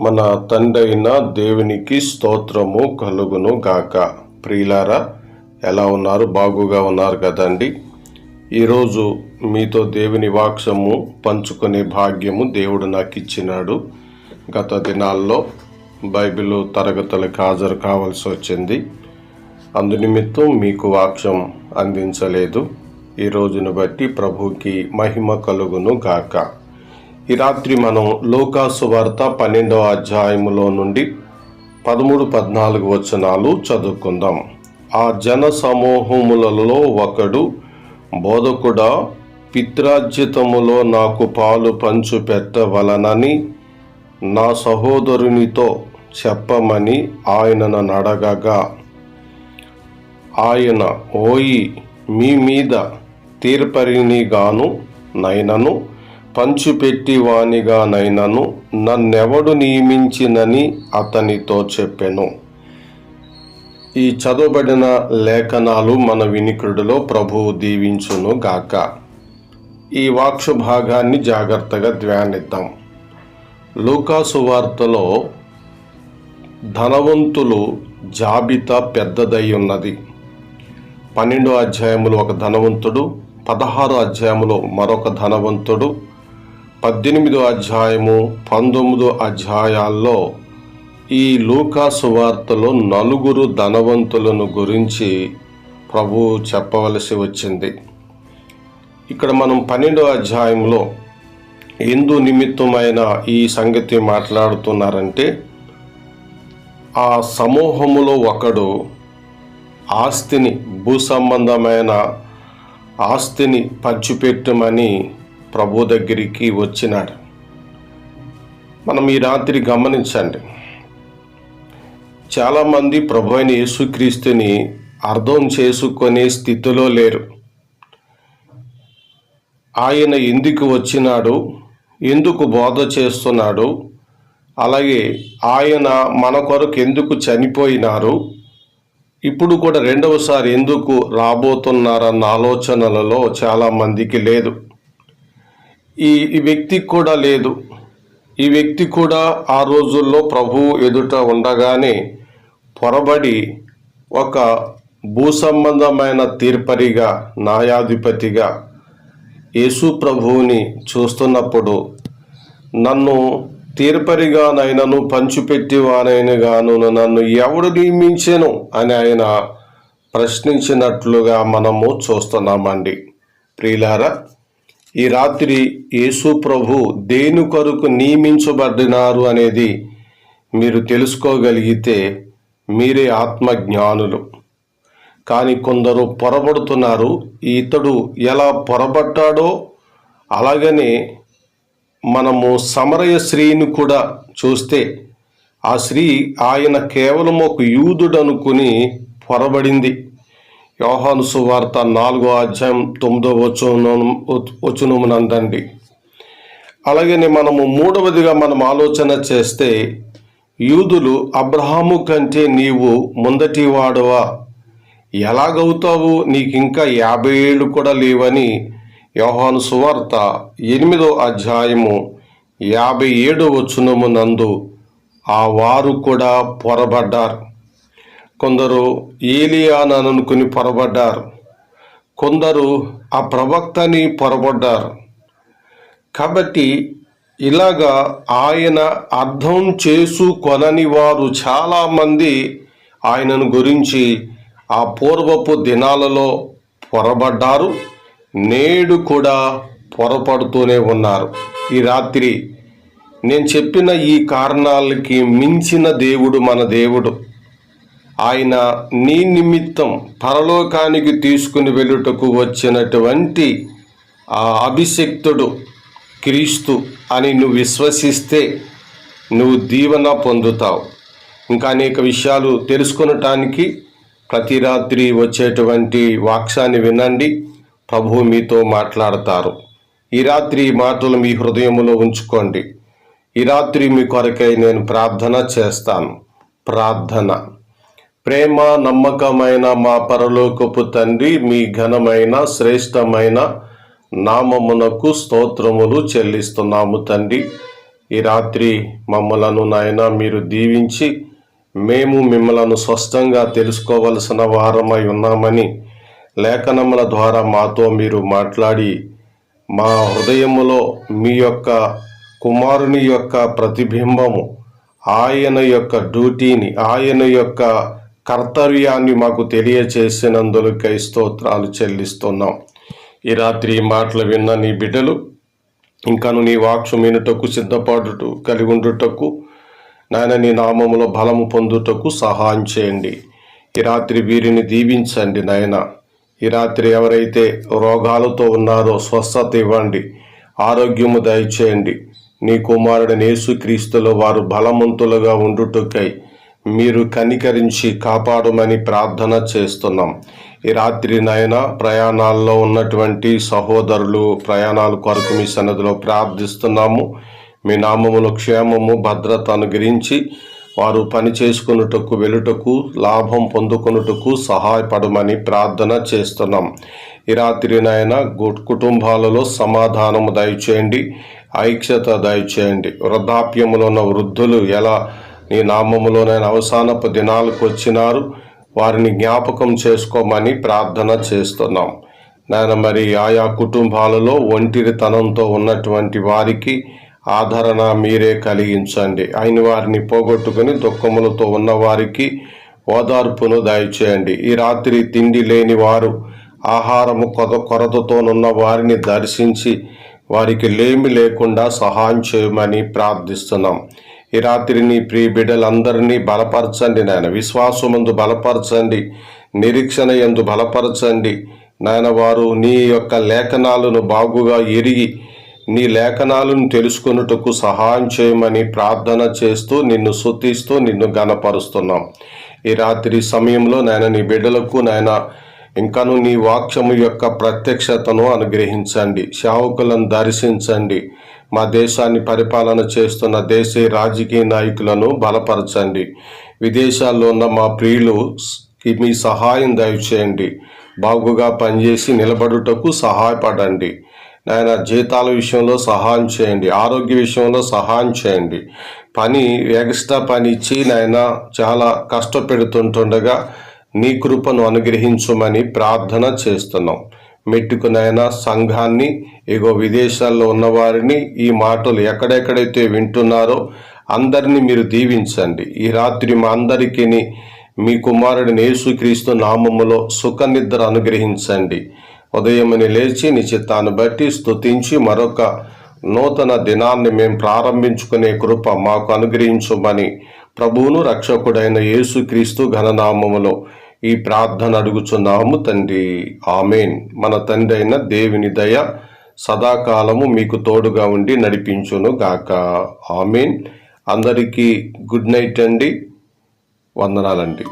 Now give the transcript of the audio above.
మన తండైన దేవునికి స్తోత్రము కలుగును గాక. ప్రియులారా ఎలా ఉన్నారు? బాగుగా ఉన్నారు కదండి. ఈరోజు మీతో దేవుని వాక్సము పంచుకునే భాగ్యము దేవుడు నాకు ఇచ్చినాడు గత దినాల్లో బైబిల్ తరగతులకు హాజరు కావాల్సి వచ్చింది. అందు నిమిత్తం మీకు వాక్యం అందించలేదు. ఈ రోజును బట్టి ప్రభుకి మహిమ కలుగును గాక. ఈ రాత్రి మనం లోకాసు వార్త పన్నెండవ అధ్యాయములో నుండి పదమూడు పద్నాలుగు వచనాలు చదువుకుందాం. ఆ జన సమూహములలో ఒకడు బోధకుడా పిత్రార్జితములో నాకు పాలు పంచు పెట్టవలనని నా సహోదరునితో చెప్పమని ఆయనను అడగగా ఆయన ఓయి మీ మీద తీర్పరినిగాను నైనను పంచుపెట్టి వానిగానైనను నన్నెవడు నియమించినని అతనితో చెప్పెను. ఈ చదవబడిన లేఖనాలు మన వినికుడిలో ప్రభువు దీవించును గాక. ఈ వాక్ష భాగాన్ని జాగ్రత్తగా ధ్యానిద్దాం. లూకాసు వార్తలో ధనవంతులు జాబితా పెద్దదై ఉన్నది పన్నెండో అధ్యాయములు ఒక ధనవంతుడు పదహారో అధ్యాయములో మరొక ధనవంతుడు పద్దెనిమిదో అధ్యాయము పంతొమ్మిదో అధ్యాయాల్లో ఈ లూకాసు వార్తలో నలుగురు ధనవంతులను గురించి ప్రభు చెప్పవలసి వచ్చింది. ఇక్కడ మనం పన్నెండో అధ్యాయంలో ఎందు నిమిత్తమైన ఈ సంగతి మాట్లాడుతున్నారంటే ఆ సమూహములో ఒకడు ఆస్తిని భూ సంబంధమైన ఆస్తిని పంచిపెట్టమని ప్రభు దగ్గరికి వచ్చినాడు. మనం ఈ రాత్రి గమనించండి. చాలామంది ప్రభు అయిన యేసుక్రీస్తుని అర్థం చేసుకునే స్థితిలో లేరు. ఆయన ఎందుకు వచ్చినాడు? ఎందుకు బోధ చేస్తున్నాడు? అలాగే ఆయన మన కొరకు ఎందుకు చనిపోయినారు? ఇప్పుడు కూడా రెండవసారి ఎందుకు రాబోతున్నారన్న ఆలోచనలలో చాలామందికి లేదు. ఈ ఈ వ్యక్తికి కూడా లేదు. ఈ వ్యక్తి కూడా ఆ రోజుల్లో ప్రభువు ఎదుట ఉండగానే పొరబడి ఒక భూ సంబంధమైన తీర్పరిగా న్యాయాధిపతిగా యేసు ప్రభువుని చూస్తున్నప్పుడు నన్ను తీర్పరిగానైనను పంచిపెట్టివానైనగాను నన్ను ఎవడు నియమించాను అని ఆయన ప్రశ్నించినట్లుగా మనము చూస్తున్నామండి. ప్రియులారా ఈ రాత్రి యేసు ప్రభు దేని కొరకు నియమించబడినారు అనేది మీరు తెలుసుకోగలిగితే మీరే ఆత్మజ్ఞానులు. కానీ కొందరు పొరబడుతున్నారు ఇతడు ఎలా పొరబట్టాడో అలాగనే మనము సమరయ స్త్రీని కూడా చూస్తే ఆ స్త్రీ ఆయన కేవలం ఒక యూదుడు అనుకుని పొరబడింది. యోహాను సువార్త నాలుగో అధ్యాయం తొమ్మిదో వచనం వచనమునందండి. అలాగనే మనము మూడవదిగా మనం ఆలోచన చేస్తే యూదులు అబ్రహాము కంటే నీవు ముందటి వాడవా? ఎలాగవుతావు? నీకు ఇంకా యాభై ఏళ్ళు కూడా లేవని యోహాను సువార్త ఎనిమిదో అధ్యాయము యాభై ఏడో వచనము నందు ఆ వారు కూడా పొరబడ్డారు. కొందరు ఏలియాన్ అనుకుని పొరబడ్డారు. కొందరు ఆ ప్రవక్తని పొరబడ్డారు. కాబట్టి ఇలాగా ఆయన అర్థం చేసుకొనని వారు చాలామంది ఆయనను గురించి ఆ పూర్వపు దినాలలో పొరబడ్డారు. నేడు కూడా పొరపడుతూనే ఉన్నారు. ఈ రాత్రి నేను చెప్పిన ఈ కారణాలకి మించిన దేవుడు మన దేవుడు. ఆయన నీ నిమిత్తం పరలోకానికి తీసుకుని వెళ్ళుటకు వచ్చినటువంటి ఆ అభిషక్తుడు క్రీస్తు అని నువ్వు విశ్వసిస్తే నువ్వు దీవెన పొందుతావు. ఇంకా అనేక విషయాలు తెలుసుకొనటానికి ప్రతి రాత్రి వచ్చేటువంటి వాక్సాన్ని వినండి. ప్రభు మీతో మాట్లాడతారు. ఈ రాత్రి ఈ మాటలు మీ హృదయంలో ఉంచుకోండి. ఈ రాత్రి మీ కొరకై నేను ప్రార్థన చేస్తాను. ప్రార్థన. ప్రేమ నమ్మకమైన మా పరలోకపు తండ్రి మీ ఘనమైన శ్రేష్టమైన నామమునకు స్తోత్రములు చెల్లిస్తున్నాము తండ్రి. ఈ రాత్రి మమ్మలను నాయన మీరు దీవించి మేము మిమ్మలను స్పష్టంగా తెలుసుకోవలసిన వారమై ఉన్నామని లేఖనముల ద్వారా మాతో మీరు మాట్లాడి మా హృదయములో మీ యొక్క కుమారుని యొక్క ప్రతిబింబము ఆయన యొక్క డ్యూటీని ఆయన యొక్క కర్తవ్యాన్ని మాకు తెలియచేసినందులకై స్తోత్రాలు చెల్లిస్తున్నాం. ఈ రాత్రి మాటలు విన్న నీ బిడ్డలు ఇంకాను నీ వాక్షు వినుటకు సిద్ధపడుటకు కలిగి ఉండుటకు నాయన నీ నామములో బలము పొందుటకు సహాయం చేయండి. ఈ రాత్రి వీరిని దీవించండి నాయన. ఈ రాత్రి ఎవరైతే రోగాలతో ఉన్నారో స్వస్థత ఇవ్వండి. ఆరోగ్యము దయచేయండి. నీ కుమారుడు యేసుక్రీస్తులో వారు బలవంతులుగా ఉండుటకై మీరు కనికరించి కాపాడమని ప్రార్థన చేస్తున్నాం. ఈ రాత్రి నాయన ప్రయాణాల్లో ఉన్నటువంటి సహోదరులు ప్రయాణాల కొరకు మీ సన్నదిలో ప్రార్థిస్తున్నాము. మీ నామములు క్షేమము భద్రత అనుగ్రహించి వారు పని చేసుకున్నటకు వెలుటకు లాభం పొందుకొనుటకు సహాయపడమని ప్రార్థన చేస్తున్నాం. ఈ రాత్రి నాయన కుటుంబాలలో సమాధానము దయచేయండి. ఐక్యత దయచేయండి. వృద్ధాప్యములో ఉన్న వృద్ధులు ఎలా నీ నామములోనైనా అవసానపు దినాలకు వచ్చినారు. వారిని జ్ఞాపకం చేసుకోమని ప్రార్థన చేస్తున్నాం. నాయన మరి ఆయా కుటుంబాలలో ఒంటిరితనంతో ఉన్నటువంటి వారికి ఆదరణ మీరే కలిగించండి. అయిన వారిని పోగొట్టుకుని దుఃఖములతో ఉన్న వారికి ఓదార్పును దయచేయండి. ఈ రాత్రి తిండి లేని వారు ఆహారము కొద కొరతతోనున్న వారిని దర్శించి వారికి లేమి లేకుండా సహాయం చేయమని ప్రార్థిస్తున్నాం. ఈ రాత్రి నీ ప్రియ బిడ్డలందరినీ బలపరచండి నాయన. విశ్వాసమందు బలపరచండి. నిరీక్షణ ఎందు బలపరచండి. నాయన వారు నీ యొక్క లేఖనాలను బాగుగా ఎరిగి నీ లేఖనాలను తెలుసుకొనుటకు సహాయం చేయమని ప్రార్థన చేస్తూ నిన్ను శుద్ధిస్తూ నిన్ను గనపరుస్తున్నాం ఈ రాత్రి సమయంలో నాయన నీ బిడ్డలకు నాయన ఇంకను నీ వాక్యము యొక్క ప్రత్యక్షతను అనుగ్రహించండి. శావుకులను దర్శించండి. మా దేశాన్ని పరిపాలన చేస్తున్న దేశ రాజకీయ నాయకులను బలపరచండి. విదేశాల్లో ఉన్న మా ప్రియులుకి మీ సహాయం దయచేయండి. బాగుగా పనిచేసి నిలబడుటకు సహాయపడండి. నాయన జీతాల విషయంలో సహాయం చేయండి. ఆరోగ్య విషయంలో సహాయం చేయండి. పని ఎక్స్ట్రా పని ఇచ్చి నాయన చాలా కష్టపెడుతుంటుండగా నీ కృపను అనుగ్రహించమని ప్రార్థన చేస్తున్నాం. మెట్టుకునైనా సంఘాన్ని ఇగో విదేశాల్లో ఉన్నవారిని ఈ మాటలు ఎక్కడెక్కడైతే వింటున్నారో అందరినీ మీరు దీవించండి. ఈ రాత్రి మా అందరికీ మీ కుమారుడిని యేసుక్రీస్తు నామములో సుఖనిద్ర అనుగ్రహించండి. ఉదయముని లేచి నీ చిత్తాన్ని బట్టి స్తుతించి మరొక నూతన దినాన్ని మేము ప్రారంభించుకునే కృప మాకు అనుగ్రహించమని ప్రభువును రక్షకుడైన యేసుక్రీస్తు ఘననామములో ఈ ప్రార్థన అడుగుచున్నాము తండ్రి. ఆమెన్. మన తండ్రి అయిన దేవుని దయ సదాకాలము మీకు తోడుగా ఉండి నడిపించును గాక. ఆమెన్. అందరికీ గుడ్ నైట్ అండి. వందనాలండి.